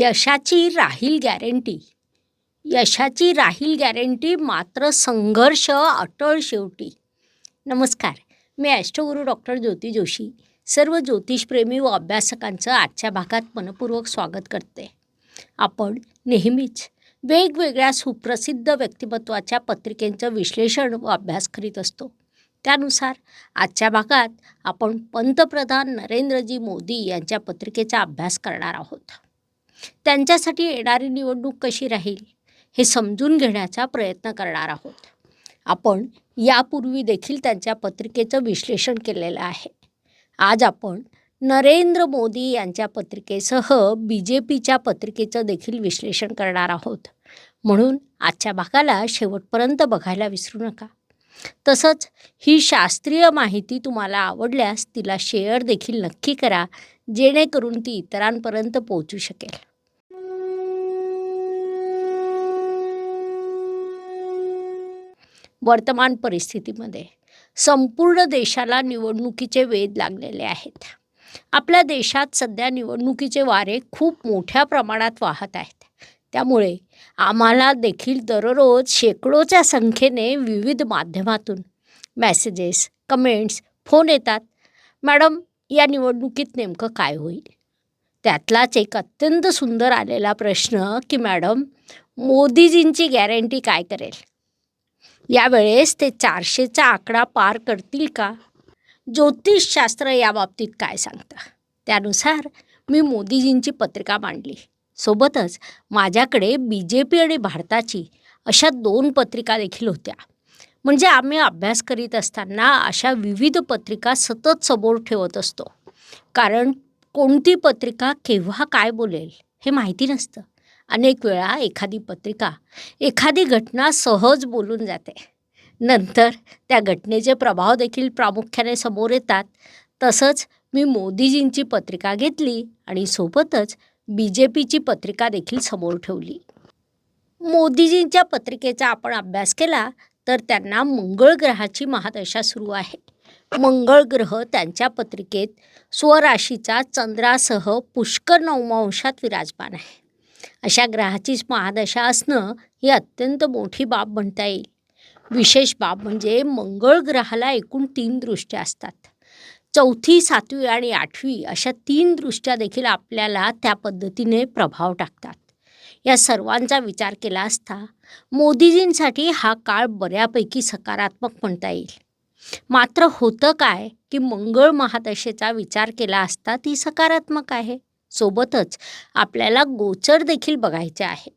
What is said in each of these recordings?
यशाची राहील गॅरंटी. यशाची राहील गॅरंटी मात्र संघर्ष अटळ शेवटी. नमस्कार मी astro guru doctor Jyoti Joshi सर्व ज्योतिषप्रेमी व अभ्यासकांचं आजच्या भागात मनपूर्वक स्वागत करते. आपण नेहमीच वेगवेगळ्या सुप्रसिद्ध व्यक्तिमत्वाच्या पत्रिकेंचं विश्लेषण व अभ्यास करीत असतो. त्यानुसार आजच्या भागात आपण पंतप्रधान नरेंद्रजी मोदी यांच्या पत्रिकेचा अभ्यास करणार आहोत. त्यांच्यासाठी येणारी निवडणूक कशी राहील हे समजून घेण्याचा प्रयत्न करणार आहोत. आपण यापूर्वी देखील त्यांच्या पत्रिकेचं विश्लेषण केलेलं आहे. आज आपण नरेंद्र मोदी यांच्या पत्रिकेसह बी जे पीच्या पत्रिकेचं देखील विश्लेषण करणार आहोत. म्हणून आजच्या भागाला शेवटपर्यंत बघायला विसरू नका. तसंच ही शास्त्रीय माहिती तुम्हाला आवडल्यास तिला शेअर देखील नक्की करा जेणेकरून ती इतरांपर्यंत पोहोचू शकेल. वर्तमान परिस्थितीमध्ये संपूर्ण देशाला निवडणुकीचे वेध लागलेले आहेत. आपल्या देशात सध्या निवडणुकीचे वारे खूप मोठ्या प्रमाणात वाहत आहेत. त्यामुळे आम्हाला देखील दररोज शेकडोच्या संख्येने विविध माध्यमातून मॅसेजेस कमेंट्स फोन येतात. मॅडम या निवडणुकीत नेमकं काय होईल? त्यातलाच एक अत्यंत सुंदर आलेला प्रश्न की मॅडम मोदीजींची गॅरंटी काय करेल? यावेळेस ते चारशेचा आकडा पार करतील का? ज्योतिषशास्त्र याबाबतीत काय सांगतं? त्यानुसार मी मोदीजींची पत्रिका मांडली. सोबतच माझ्याकडे बी जे पी आणि भारताची अशा दोन पत्रिका देखील होत्या. म्हणजे आम्ही अभ्यास करीत असताना अशा विविध पत्रिका सतत समोर ठेवत असतो. कारण कोणती पत्रिका केव्हा काय बोलेल हे माहिती नसतं. अनेक वेळा एखादी पत्रिका एखादी घटना सहज बोलून जाते. नंतर त्या घटनेचे प्रभाव देखील प्रामुख्याने समोर येतात. तसंच मी मोदीजींची पत्रिका घेतली आणि सोबतच बी जे पीची पत्रिका देखील समोर ठेवली. मोदीजींच्या पत्रिकेचा आपण अभ्यास केला तर त्यांना मंगळ ग्रहाची महादशा सुरू आहे. मंगळ ग्रह त्यांच्या पत्रिकेत स्वराशीचा चंद्रासह पुष्कर नवमांशात विराजमान आहे. अशा ग्रहाचीच महादशा असणं ही अत्यंत मोठी बाब म्हणता येईल. विशेष बाब म्हणजे मंगळ ग्रहाला एकूण तीन दृष्ट्या असतात. चौथी सातवी आणि आठवी अशा तीन दृष्ट्या देखील आपल्याला त्या पद्धतीने प्रभाव टाकतात. या सर्वांचा विचार केला असता मोदीजींसाठी हा काळ बऱ्यापैकी सकारात्मक म्हणता येईल. मात्र होतं काय की मंगळ महादशेचा विचार केला असता ती सकारात्मक आहे? सोबतच आपल्याला गोचर देखील बघायचे आहे.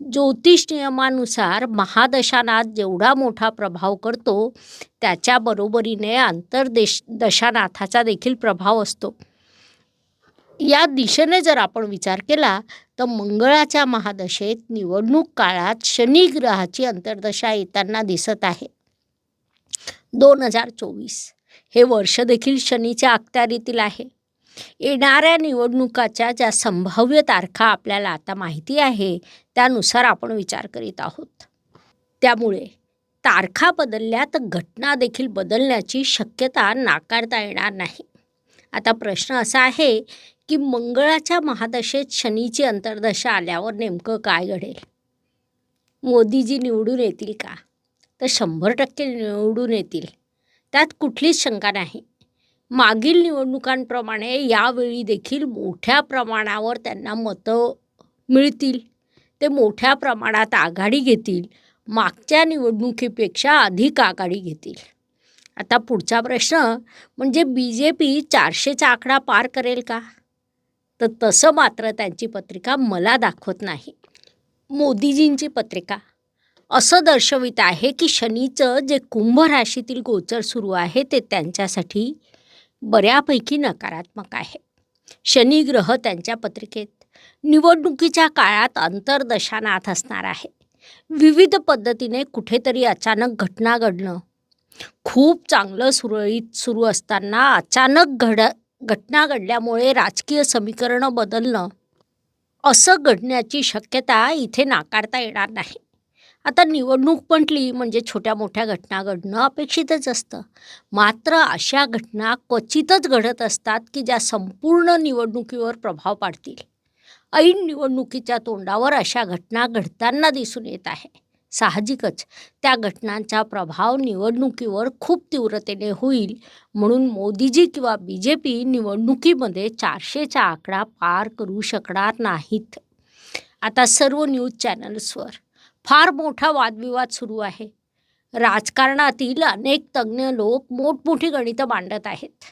ज्योतिष नियमानुसार महादशानाथ जेवढा मोठा प्रभाव करतो त्याच्या बरोबरीने आंतरदेश दशानाथाचा देखील प्रभाव असतो. या दिशेने जर आपण विचार केला तर मंगळाच्या महादशेत निवडणूक काळात शनी ग्रहाची अंतर्दशा येताना दिसत आहे. दोन हजार चोवीस हे वर्ष देखील शनीच्या अखत्यारीतील आहे. येणाऱ्या निवडणुकाच्या ज्या संभाव्य तारखा आपल्याला आता माहिती आहे त्यानुसार आपण विचार करीत आहोत. त्यामुळे तारखा बदलल्या तर घटना देखील बदलण्याची शक्यता नाकारता येणार नाही. आता प्रश्न असा आहे की मंगळाच्या महादशेत शनीची अंतर्दशा आल्यावर नेमकं काय घडेल? मोदीजी निवडून येतील का? तर शंभर टक्के निवडून येतील. त्यात कुठलीच शंका नाही. मागील निवडणुकांप्रमाणे यावेळी देखील मोठ्या प्रमाणावर त्यांना मतं मिळतील. ते मोठ्या प्रमाणात आघाडी घेतील. मागच्या निवडणुकीपेक्षा अधिक आघाडी घेतील. आता पुढचा प्रश्न म्हणजे बी जे पी चारशेचा आकडा पार करेल का? तर तसं मात्र त्यांची पत्रिका मला दाखवत नाही. मोदीजींची पत्रिका. असं दर्शवित आहे की शनीचं जे कुंभ राशीतील गोचर सुरू आहे ते त्यांच्यासाठी बऱ्यापैकी नकारात्मक आहे. शनी ग्रह त्यांच्या पत्रिकेत निवडणुकीच्या काळात अंतर्दशानाथ असणार आहे. विविध पद्धतीने कुठेतरी अचानक घटना घडणं खूप चांगलं सुरळीत सुरू असताना अचानक घड घटना घडल्यामुळे राजकीय समीकरणं बदलणं असं घडण्याची शक्यता इथे नाकारता येणार नाही. आता निवडणूक म्हटली म्हणजे छोट्या मोठ्या घटना घडणं अपेक्षितच असतं. मात्र अशा घटना क्वचितच घडत असतात की ज्या संपूर्ण निवडणुकीवर प्रभाव पाडतील. ऐन निवडणुकीच्या तोंडावर अशा घटना घडताना दिसून येत आहे. साहजिकच त्या घटनांचा प्रभाव निवडणुकीवर खूप तीव्रतेने होईल म्हणून मोदीजी किंवा बी जे पी निवडणुकीमध्ये चारशेचा आकडा पार करू शकणार नाहीत. आता सर्व न्यूज चॅनल्सवर फार मोठा वादविवाद सुरू आहे. राजकारणातील अनेक तज्ज्ञ लोक मोठमोठी गणितं मांडत आहेत.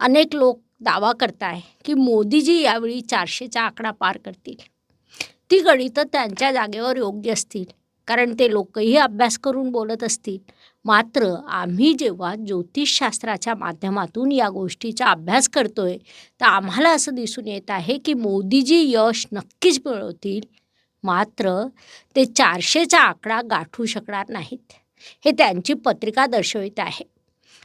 अनेक लोक दावा करत आहे की मोदीजी यावेळी चारशेचा आकडा पार करतील. ती गणितं त्यांच्या जागेवर योग्य असतील कारण ते लोकही अभ्यास करून बोलत असतील. मात्र आम्ही जेव्हा ज्योतिषशास्त्राच्या माध्यमातून या गोष्टीचा अभ्यास करतोय तर आम्हाला असं दिसून येत आहे की मोदीजी यश नक्कीच मिळवतील मात्र ते चारशेचा आकडा गाठू शकणार नाहीत. हे त्यांची पत्रिका दर्शवित आहे.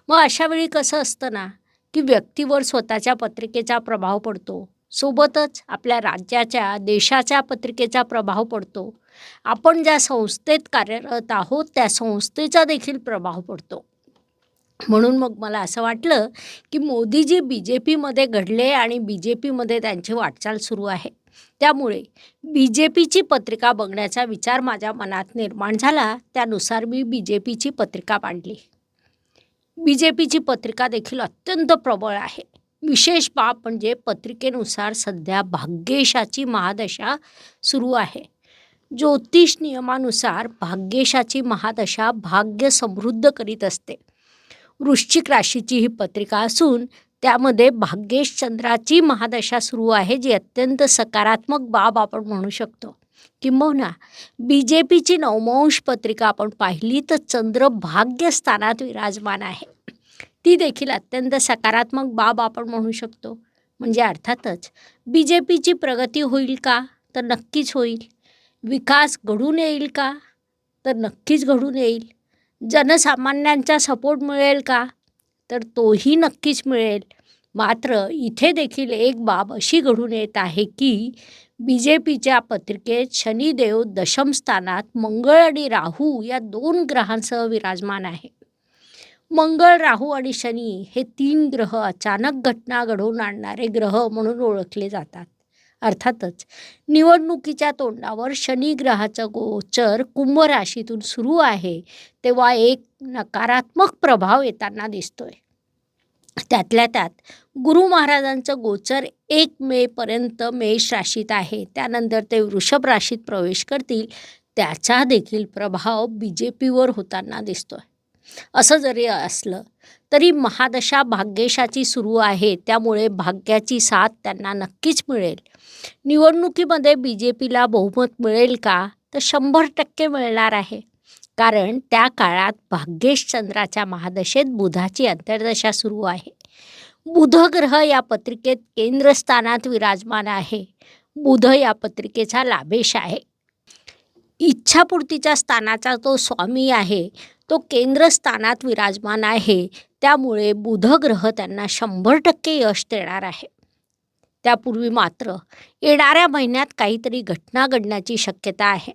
मग अशा वेळी कसं असतं ना की व्यक्तीवर स्वतःच्या पत्रिकेचा प्रभाव पडतो. सोबतच आपल्या राज्याच्या देशाच्या पत्रिकेचा प्रभाव पडतो. आपण ज्या संस्थेत कार्यरत आहोत त्या संस्थेचा देखील प्रभाव पडतो. म्हणून मग मला असं वाटलं की मोदीजी बी जे पीमध्ये घडले आणि बी जे पीमध्ये त्यांची वाटचाल सुरू आहे. त्यामुळे बी जे पीची पत्रिका बघण्याचा विचार माझ्या मनात निर्माण झाला त्यानुसार मी बी जे पीची पत्रिका मांडली. बी जे पीची पत्रिका देखील अत्यंत प्रबळ आहे. विशेष बाब म्हणजे पत्रिकेनुसार सध्या भाग्येशाची महादशा सुरू आहे. ज्योतिष नियमानुसार भाग्येशाची महादशा भाग्य समृद्ध करीत असते. वृश्चिक राशीची ही पत्रिका असून त्यामध्ये भाग्येशचंद्राची महादशा सुरू आहे जी अत्यंत सकारात्मक बाब आपण म्हणू शकतो. किंबहुना बी जे पीची नवमांश पत्रिका आपण पाहिली तर चंद्र भाग्यस्थानात विराजमान आहे. ती देखील अत्यंत सकारात्मक बाब आपण म्हणू शकतो. म्हणजे अर्थातच बी जे पीची प्रगती होईल का? तर नक्कीच होईल. विकास घडून येईल का? तर नक्कीच घडून येईल. जनसामान्यांचा सपोर्ट मिळेल का? तर तोही नक्कीच मिळेल. मात्र इथे देखील एक बाब अशी घडून येत आहे की बी जे पीच्या पत्रिकेत शनिदेव दशमस्थानात मंगळ आणि राहू या दोन ग्रहांसह विराजमान आहे. मंगळ राहू आणि शनी हे तीन ग्रह अचानक घटना घडवून आणणारे ग्रह म्हणून ओळखले जातात. अर्थातच निवडणुकीच्या तोंडावर शनी ग्रहाचं गोचर कुंभ राशीतून सुरू आहे तेव्हा एक नकारात्मक प्रभाव येताना दिसतोय. त्यातल्या त्यात गुरु महाराजांचं गोचर एक मेपर्यंत मेष राशीत आहे. त्यानंतर ते वृषभ राशीत प्रवेश करतील. त्याचा देखील प्रभाव बी जे पीवर होताना दिसतोय. असं जरी असलं तरी महादशा भाग्येशाची सुरू आहे. त्यामुळे भाग्याची साथ त्यांना नक्कीच मिळेल. निवडणुकीमध्ये बी जे पीला बहुमत मिळेल का? तर शंभर टक्के मिळणार आहे. कारण त्या काळात भाग्येशचंद्राच्या महादशेत बुधाची अंतर्दशा सुरू आहे. बुध ग्रह या पत्रिकेत केंद्रस्थानात विराजमान आहे. बुध या पत्रिकेचा लाभेश आहे. इच्छापूर्तीच्या स्थानाचा तो स्वामी आहे. तो केंद्रस्थानात विराजमान आहे. त्यामुळे बुध ग्रह त्यांना शंभर टक्के यश देणार आहे. त्यापूर्वी मात्र येणाऱ्या महिन्यात काहीतरी घटना घडण्याची शक्यता आहे.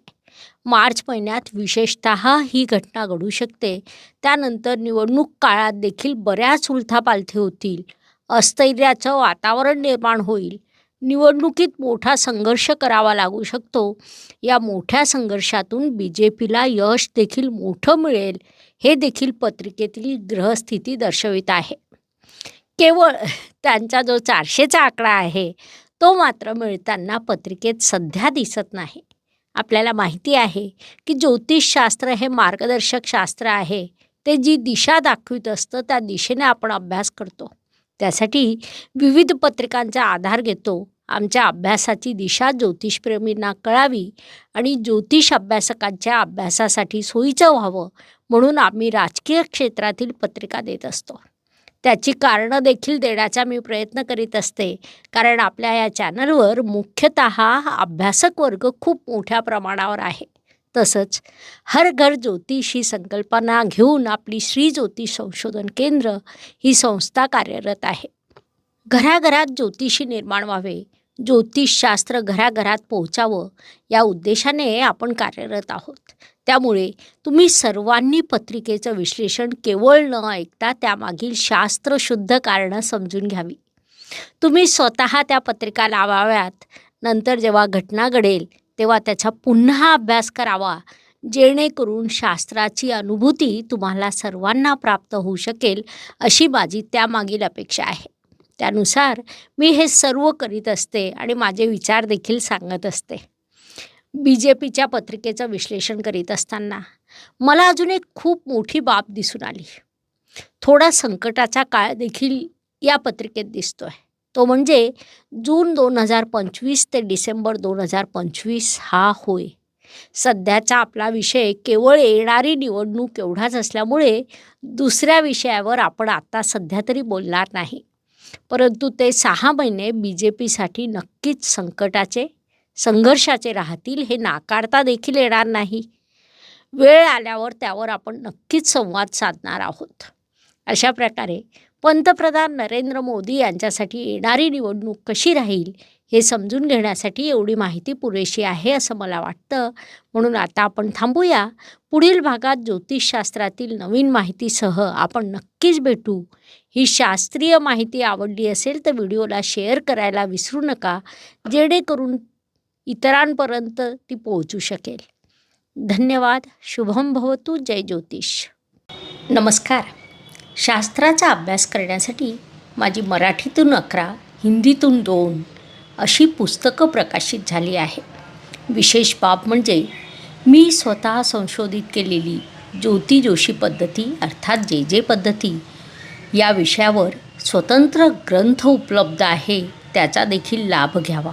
मार्च महिन्यात विशेषत ही घटना घडू शकते. त्यानंतर निवडणूक काळात देखील बऱ्याच उलथापालथी होतील. अस्थैर्याचं वातावरण निर्माण होईल. निवडणुकीत मोठा संघर्ष करावा लागू शकतो. या मोठ्या संघर्षातून बी जे पीला यश देखील मोठं मिळेल हे देखील पत्रिकेतील ग्रहस्थिती दर्शवित आहे. केवळ त्यांचा जो चारशेचा आकडा आहे तो मात्र मिळताना पत्रिकेत सध्या दिसत नाही. आपल्याला माहिती आहे की ज्योतिषशास्त्र हे मार्गदर्शक शास्त्र आहे. ते जी दिशा दाखवित असतं त्या दिशेने आपण अभ्यास करतो. त्यासाठी विविध पत्रिकांचा आधार घेतो. आमच्या अभ्यासाची दिशा ज्योतिषप्रेमींना कळावी आणि ज्योतिष अभ्यासकांच्या अभ्यासासाठी सोयीचं व्हावं म्हणून आम्ही राजकीय क्षेत्रातील पत्रिका देत असतो. त्याची कारणं देखील देण्याचा मी प्रयत्न करीत असते. कारण आपल्या या चॅनलवर मुख्यतः अभ्यासक वर्ग खूप मोठ्या प्रमाणावर आहे. तसंच हर घर ज्योतिष ही संकल्पना घेऊन आपली श्री ज्योतिष संशोधन केंद्र ही संस्था कार्यरत आहे. घराघरात ज्योतिषी निर्माण व्हावे ज्योतिषशास्त्र घराघरात पोहोचावं या उद्देशाने आपण कार्यरत आहोत. त्यामुळे तुम्ही सर्वांनी पत्रिकेचं विश्लेषण केवळ न ऐकता त्यामागील शास्त्रशुद्ध कारणं समजून घ्यावी. तुम्ही स्वतः त्या पत्रिका लावाव्यात. नंतर जेव्हा घटना घडेल तेव्हा त्याचा पुन्हा अभ्यास करावा. जेणेकरून शास्त्राची अनुभूती तुम्हाला सर्वांना प्राप्त होऊ शकेल अशी माझी त्यामागील अपेक्षा आहे. त्यानुसार मी हे सर्व करीत असते आणि माझे विचार देखील सांगत असते. बी जे पीच्या पत्रिकेचं विश्लेषण करीत असताना मला अजून एक खूप मोठी बाब दिसून आली. थोडा संकटाचा काळ देखील या पत्रिकेत दिसतो आहे तो म्हणजे जून दोन हजार पंचवीस ते डिसेंबर दोन हजार पंचवीस हा होय. सध्याचा आपला विषय केवळ येणारी निवडणूक एवढाच असल्यामुळे दुसऱ्या विषयावर आपण आता सध्या तरी बोलणार नाही. परंतु ते सहा महिने बी जे पीसाठी नक्कीच संकटाचे संघर्षाचे राहतील हे नाकारता देखील येणार नाही. वेळ आल्यावर त्यावर आपण नक्कीच संवाद साधणार आहोत. अशा प्रकारे पंतप्रधान नरेंद्र मोदी यांच्यासाठी येणारी निवडणूक कशी राहील हे समजून घेण्यासाठी एवढी माहिती पुरेशी आहे असं मला वाटतं. म्हणून आता आपण थांबूया. पुढील भागात ज्योतिषशास्त्रातील नवीन माहितीसह आपण नक्कीच भेटू. ही शास्त्रीय माहिती आवडली असेल तर व्हिडिओला शेअर करायला विसरू नका. जेणेकरून इतरांपर्यंत ती पोहोचू शकेल. धन्यवाद. शुभम भवतु. जय ज्योतिष. नमस्कार. शास्त्राचा अभ्यास करण्यासाठी माझी मराठीतून अकरा हिंदीतून दोन अशी पुस्तकं प्रकाशित झाली आहे विशेष बाब म्हणजे मी स्वतः संशोधित केलेली ज्योती जोशी पद्धती अर्थात जे जे पद्धती या विषयावर स्वतंत्र ग्रंथ उपलब्ध आहे त्याचा देखील लाभ घ्यावा.